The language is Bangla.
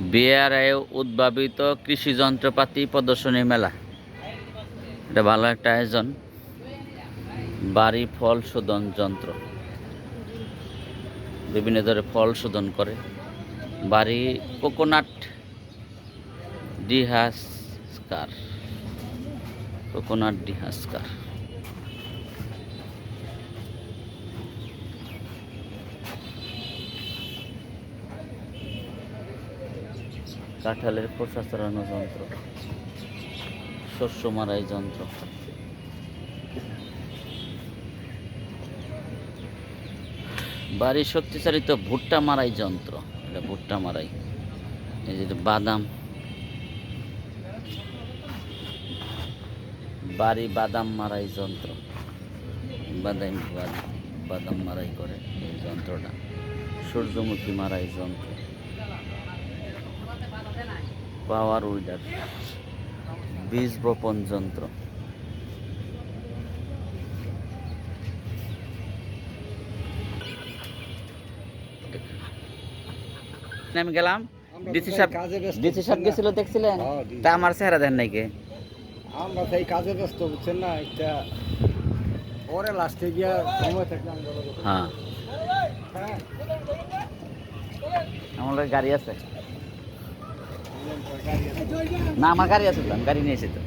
বিআরআই উদ্ভাবিত কৃষি যন্ত্রপাতি প্রদর্শনী মেলা। এটা ভালো একটা আয়োজন। বাড়ি ফল শোধন যন্ত্র। বিভিন্ন ধরনের ফল শোধন করে। বাড়ি কোকোনাট, ডিহাস্কার। কোকোনাট ডিহাস্কার। কাঁঠালের খোসা চড়ানো যন্ত্র, শস্য মারাই যন্ত্র। বাড়ির শক্তিচালিত ভুট্টা মারাই যন্ত্র। এটা ভুট্টা মারাই। এই যে বাদাম। বাড়ি বাদাম মারাই যন্ত্র। বাদাম বাদাম মারাই করে এই যন্ত্রটা। সূর্যমুখী মারাই যন্ত্র। Power weeder. বীজ বপন যন্ত্র। আমি গেলাম। ডিসি সাহেব ডিসি সাহেব গেছিল দেখছিলেন? হ্যাঁ। তা আমার চেহারা দেন নাই কে? আমরা সেই কাজে ব্যস্ত বুঝছেন না একটা পরে লাস্টে গিয়া সময় থাকলে আমরা বলব। হ্যাঁ। হ্যাঁ। আমার গাড়ি আছে। না আমার গাড়ি আছে তো আমি গাড়ি নিয়েছি তো।